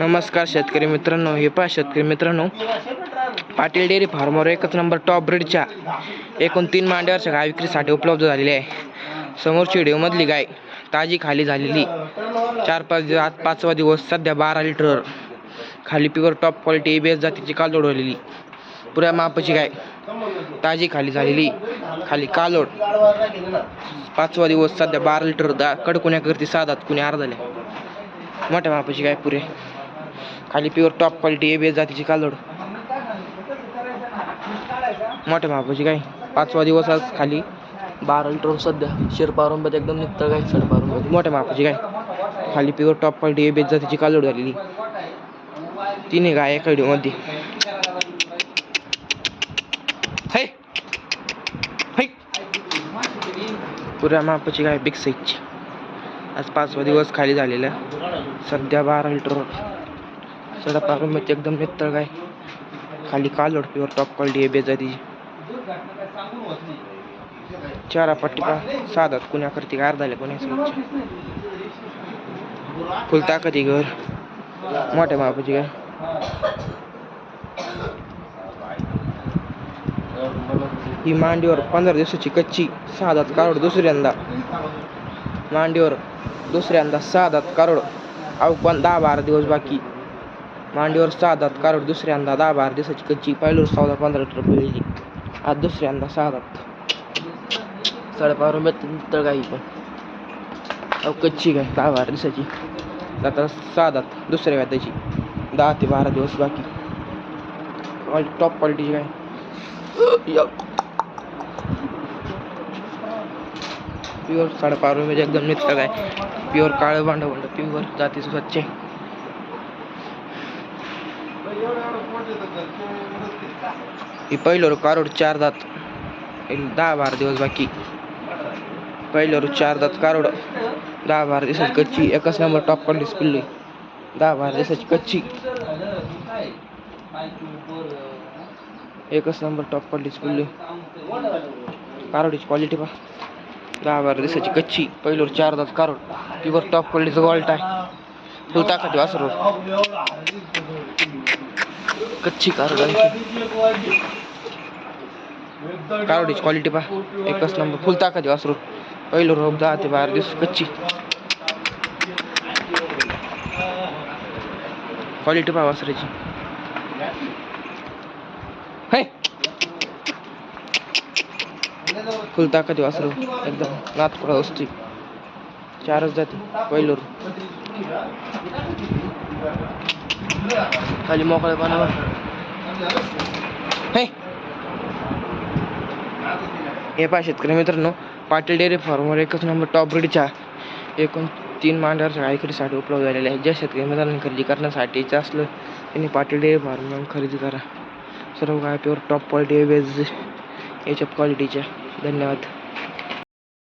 नमस्कार शेतकरी मित्रांनो हे पहा शेतकरी मित्रांनो. पाटील डेअरी फार्मवर एकच नंबर टॉप ब्रीडच्या एकूण तीन मांड्यावरच्या गाय विक्रीसाठी उपलब्ध झालेली आहे. समोरची व्हिडिओमधली गाय ताजी खाली झालेली. चार पाच दिवस आज पाचवा दिवस सध्या बारा लिटर खाली पिवर टॉप क्वालिटी बेस जातीची कालोड झालेली पुऱ्या मापाची गाय ताजी खाली झालेली. खाली कालोड पाचवा दिवस सध्या बारा लिटर दा कडकुण्याकरती साधात कुणी अर्धाले मोठ्या मापाची गाय पुरे. खाली प्युअर टॉप क्वालिटी एबीएस जातीची कालोड मोठ्या मापाची गाय पाचवा दिवस आज खाली. बारा लिटर सध्या. शिरपारुंबत एकदम निघतं गाय शिरपारुंबत मोठ्या मापाची गाय खाली प्युअर टॉप क्वालिटी एबीएस जातीची कालोड झालेली. तिन्ही गाय एका व्हिडिओमध्ये पुऱ्या मापाची गाय बिग साईजची आज पाचवा दिवस खाली झालेला. सध्या बारा लिटर सडा पारुंबत एकदम मित्र गाय खाली कालोड प्युअर टॉप क्वालिटी आहे बेजादी चारा पट्टी पा साधात कुण्या करते का अर्धाले कुण्या फुल ताकदी घर. मोठ्या मापाची गाय ही मांडीवर पंधरा दिवसाची कच्ची साधात कारोड दुसऱ्यांदा. मांडीवर दुसऱ्यांदा साधात कारोड. अहो पण दहा बारा दिवस बाकी. मांडीवर सहा दात दुसऱ्यांदा दहा बार दिवसाची कच्ची पहिलं चौदा पंधरा लिटर पिळली आज दुसऱ्यांदा सहा दात साडेबारा रुपयात तर काही पण. अहो कच्ची काय दहा बार दिवसाची. आता सहा दात दुसऱ्या व्याजाची. दहा ते बारा दिवस बाकी. क्वालिटी टॉप क्वालिटीची काय? प्युअर साडेबारा रुपयाचे एकदम निघतं काय. प्युअर काळं भांडं भांडं प्युअर जाती स्वच्छ आहे. ही पहिल्यावर कारोड चार दात. दहा बारा दिवस बाकी. पहिल्यावर चार दात कारोड. दहा बारा दिवसाची कच्ची. एकाच नंबर टॉप क्वालिटी पिल्ली दहा बारा दिवसाची कच्ची. एकच नंबर टॉप क्वालिटी पिल्ली कारोडीची क्वालिटी पहा. दहा बारा दिवसाची कच्ची. पहिल्यावर चार दात कारोड. प्युअर टॉप क्वालिटीचं वॉल्ट आहे. फुल ताकद वासर. कच्ची कार आहे कारोडीची क्वालिटी पहा. एकच नंबर फुल ताकद वासरू. पहिलं रोप दहा ते बारा दिवस कच्ची. क्वालिटी पहा वासराची. फुल ताकद वासरू. एकदम. नातपुडा वस्ती चारच जाते. पहिलं खाली मोकळ्या पानावर हे. हे पाच शेतकरी मित्रांनो पाटील डेअरी फार्मवर एकच नंबर टॉप ब्रीडच्या एकूण तीन मांडरच्या गायकरीसाठी उपलब्ध झालेले आहेत ज्या शेतकरी मित्रांनी खरेदी करण्यासाठीचं असलं त्यांनी पाटील डेअरी फार्मवरून खरेदी करा. सर्व काय प्युअर टॉप क्वालिटी वेज याच्या क्वालिटीच्या धन्यवाद.